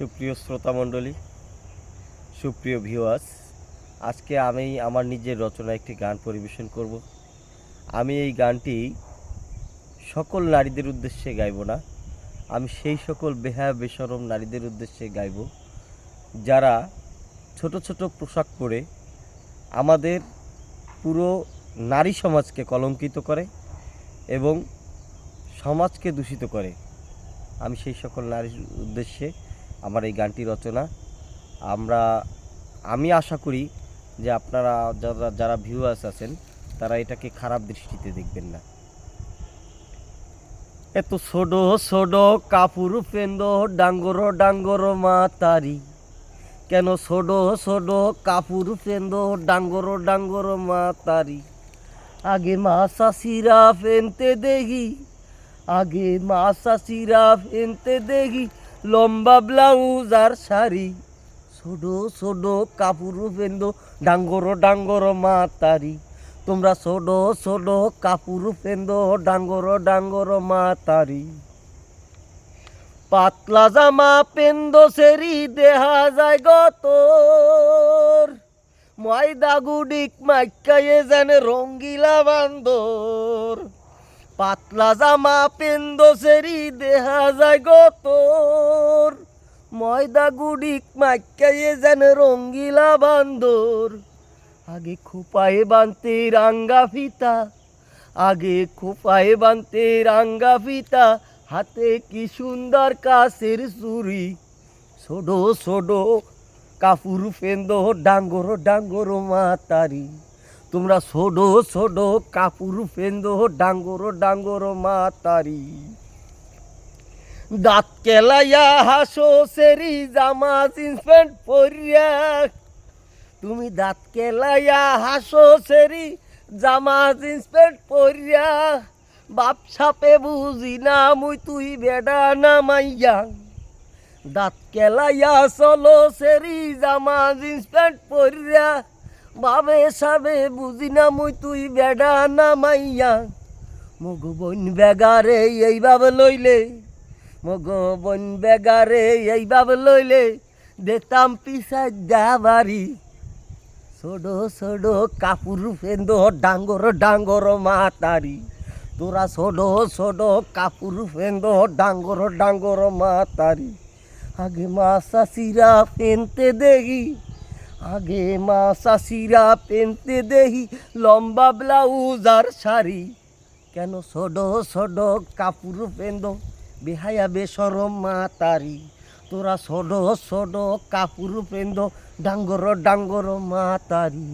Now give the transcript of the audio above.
সুপ্রিয় শ্রোতা মণ্ডলী সুপ্রিয় ভিউয়ার্স আজকে আমি আমার নিজের রচনা একটি গান পরিবেশন করব। আমি এই গানটি সকল নারীদের উদ্দেশ্যে গাইব না, আমি সেই সকল বেহায়া, বেসরম নারীদের উদ্দেশ্যে গাইব, যারা ছোট ছোট পোশাক পরে আমাদের পুরো নারী সমাজকে কলঙ্কিত করে এবং সমাজকে দূষিত করে। আমি সেই সকল নারীর উদ্দেশ্যে আমার এই গানটি রচনা। আমরা, আমি আশা করি যে আপনারা, যারা যারা ভিউয়ার্স আছেন, তারা এটাকে খারাপ দৃষ্টিতে দেখবেন না। এত ছোট ছোট কাপুর পেন্দ, ডাঙ্গর ডাঙ্গর মা তারি কেন ছোট ছোট কাপুর পেন্দ, ডাঙ্গর ডাঙ্গর মা তারি আগে মা শাশিরা ফেনতে দেখি, আগে মা শাশিরা ফেনতে দেখি লম্বা ব্লাউজ আর শাড়ি। ছোটো ছোটো কাপড় পেন্দ, ডাঙ্গর ডাঙ্গর মা তারি তোমরা ছোটো ছোটো কাপড় পেন্দ, ডাঙ্গর ডাঙ্গর মা তারি পাতলা জামা পেন্দ, সেরি দেহা যায় গতর। ময়দা গুডিক মাইকায়ে যেন রঙ্গিলা বান্দর। পাতলা জামা পেন্দ সেরি দেহা যায় গতর। ময়দা গুডিক মাইকায়ে যেন রঙ্গিলা বান্দর। আগে খোপায়ে বানতে রাঙ্গা ফিতা, আগে খোপায়ে বানতে রাঙ্গা ফিতা, হাতে কি সুন্দর কাছের চুরি ছোডো ছোডো কাপুর ফেন্দ, ডাঙ্গর ডাঙ্গর মাতারি। তোমরা ছোডো ছোডো কাপুর ফেন্দ ডাঙ্গর ডাঙ্গর মাতারি। দাঁত কেলাইয়া হাসো, সেরি জামা, জিন্স প্যান্ট পরিয়া। তুমি দাঁত কেলাইয়া হাসো, সেরি জামা, জিন্স প্যান্ট পরিয়া। বাপ সাপে বুঝি না মুই, তুই বেডা না মাইয়া দাঁত কেলাইয়া চলো, সেরি জামা, জিন্স প্যান্ট পরিয়া। বাবে সাবে বুঝি না মুই তুই বেডা না মাইয়া। মগ বন বেগারে এইভাবে লইলে। মগ বন বেগারে এইভাবে লইলে। দেখতাম পিসাই দাবারি ছোডো ছোডো কাপুর ফেন্দ ডাঙ্গর ডাঙ্গর মাতারি তোরা ছোডো ছোডো কাপুর ফেন্দ ডাঙ্গর ডাঙ্গর মাতারি আগে মা শাশিরা পেনতে দেখি আগে মা শাশিরা পেনতে দেহি, লম্বা ব্লাউজ আর শাড়ি। কেন সড সড কাপড় পেন্দ, বেহায়া বেসরম মাতারি তোরা। সড সড কাপড় পেন্দ, ডাঙ্গর ডাঙ্গর মাতারি